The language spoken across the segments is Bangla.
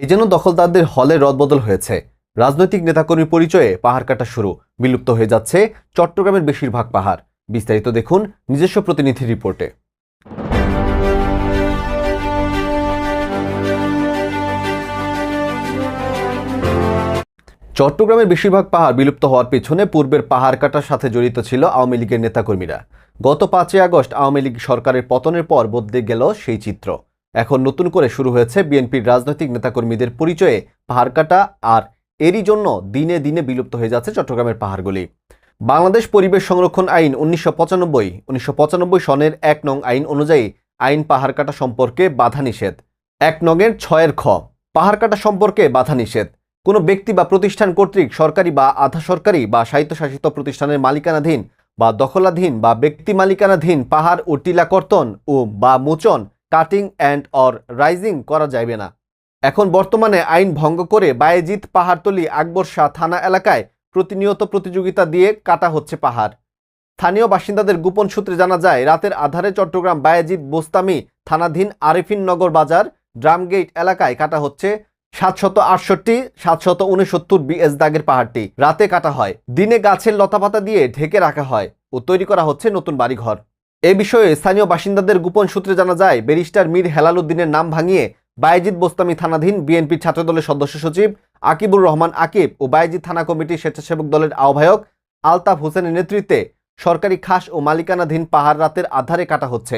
এই জন্য দখলদারদের হলে রদবদল হয়েছে। রাজনৈতিক নেতাকর্মীর পরিচয়ে পাহাড় কাটা শুরু। বিলুপ্ত হয়ে যাচ্ছে চট্টগ্রামের বেশিরভাগ পাহাড়। বিস্তারিত দেখুন নিজস্ব প্রতিনিধি রিপোর্টে। চট্টগ্রামের বেশিরভাগ পাহাড় বিলুপ্ত হওয়ার পেছনে পূর্বের পাহাড় কাটার সাথে জড়িত ছিল আওয়ামী লীগের নেতাকর্মীরা। গত পাঁচই আগস্ট আওয়ামী লীগ সরকারের পতনের পর বদলে গেল সেই চিত্র। এখন নতুন করে শুরু হয়েছে বিএনপির রাজনৈতিক নেতাকর্মীদের পরিচয়ে পাহাড় কাটা আর এরই জন্য দিনে দিনে বিলুপ্ত হয়ে যাচ্ছে চট্টগ্রামের পাহাড়গুলি। বাংলাদেশ পরিবেশ সংরক্ষণ আইন উনিশশো পঁচানব্বই, উনিশশো সনের এক নং আইন অনুযায়ী আইন পাহাড় কাটা সম্পর্কে বাধা নিষেধ। এক নংয়ের ছয়ের খ, পাহাড় কাটা সম্পর্কে বাধা নিষেধ। কোনো ব্যক্তি বা প্রতিষ্ঠান কর্তৃক সরকারি বা আধা সরকারি বা স্বায়ত্তশাসিত প্রতিষ্ঠানের মালিকানাধীন বা দখলাধীন বা ব্যক্তি মালিকানাধীন পাহাড় ও টিলা কর্তন ও বা মোচন কাটিং অ্যান্ড অর রাইজিং করা যাবে না। এখন বর্তমানে আইন ভঙ্গ করে বায়েজিৎ পাহাড়তলি আকবর শাহ থানা এলাকায় প্রতিনিয়ত প্রতিযোগিতা দিয়ে কাটা হচ্ছে পাহাড়। স্থানীয় বাসিন্দাদের গোপন সূত্রে জানা যায়, রাতের আধারে চট্টগ্রাম বায়েজিৎ বোস্তামি থানাধীন আরিফিন নগর বাজার ড্রামগেট এলাকায় কাটা হচ্ছে সাতশত আটষট্টি, সাতশত উনসত্তর বিএস দাগের পাহাড়টি। রাতে কাটা হয়। দিনে গাছের লতাপাতা দিয়ে ঢেকে রাখা হয় ও তৈরি করা হচ্ছে নতুন বাড়িঘর। এ বিষয়ে স্থানীয় বাসিন্দাদের গোপন সূত্রে জানা যায়, ব্যারিস্টার মীর হেলাল উদ্দিনের নাম ভাঙিয়ে বায়েজিদ বোস্তামি থানাধীন বিএনপির ছাত্রদলের সদস্য সচিব আকিবুর রহমান আকিব ও বায়েজিদ থানা কমিটির স্বেচ্ছাসেবক দলের আহ্বায়ক আলতাফ হোসেনের নেতৃত্বে সরকারি খাস ও মালিকানাধীন পাহাড় রাতের আধারে কাটা হচ্ছে।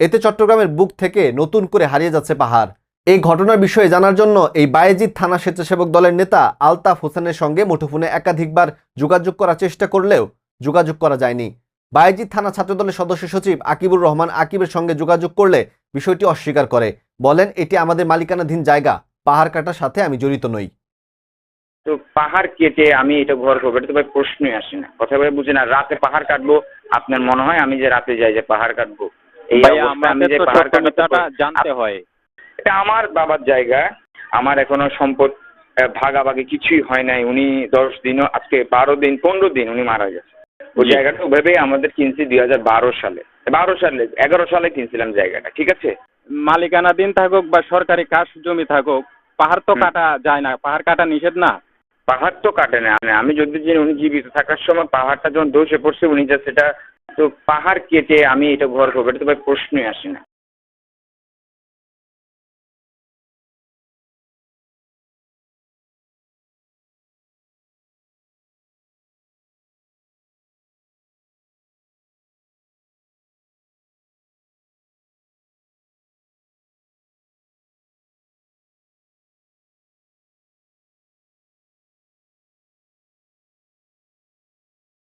এতে চট্টগ্রামের বুক থেকে নতুন করে হারিয়ে যাচ্ছে পাহাড়। এই ঘটনার বিষয়ে জানার জন্য এই বায়েজিদ থানা স্বেচ্ছাসেবক দলের নেতা আলতাফ হোসেনের সঙ্গে মুঠোফোনে একাধিকবার যোগাযোগ করার চেষ্টা করলেও যোগাযোগ করা যায়নি। বায়েজিদ থানা ছাত্রদলের সদস্য সচিব আকিবুর রহমান আকিবের সঙ্গে যোগাযোগ করলে বিষয়টি অস্বীকার করে। বলেন এটি আমাদের মালিকানাধীন জায়গা পাহাড় কাটার সাথে আমি জড়িত নই। তো পাহাড় কেটে আমি এটা ঘর করব এটা তো ভাই প্রশ্নই আসে না। কথা ভাই বুঝি না রাতে পাহাড় কাটবো আপনার মনে হয় আমি যে রাতে যাই যে পাহাড় কাটবো? এই আমি যে পাহাড় কাটবো জানতে হয়। এটা আমার বাবার জায়গা আমার এখনও সম্পদ ভাগাভাগি কিছুই হয় নাই। উনি দশ দিনও আজকে বারো দিন পনেরো দিন উনি মারা গেছে। ওই জায়গাটা ওভাবেই আমাদের কিনছি দুই হাজার বারো সালে। বারো সালে এগারো সালে কিনছিলাম জায়গাটা ঠিক আছে? মালিকানাধীন থাকুক বা সরকারি কাজ জমি থাকুক পাহাড় তো কাটা যায় না পাহাড় কাটা নিষেধ না? পাহাড় তো কাটে না মানে আমি যদি যে উনি জীবিত থাকার সময় পাহাড়টা যখন ধসে পড়ছে উনি যা সেটা তো পাহাড় কেটে আমি এটা ঘর করব এটা তো ভাই প্রশ্নই আসে না।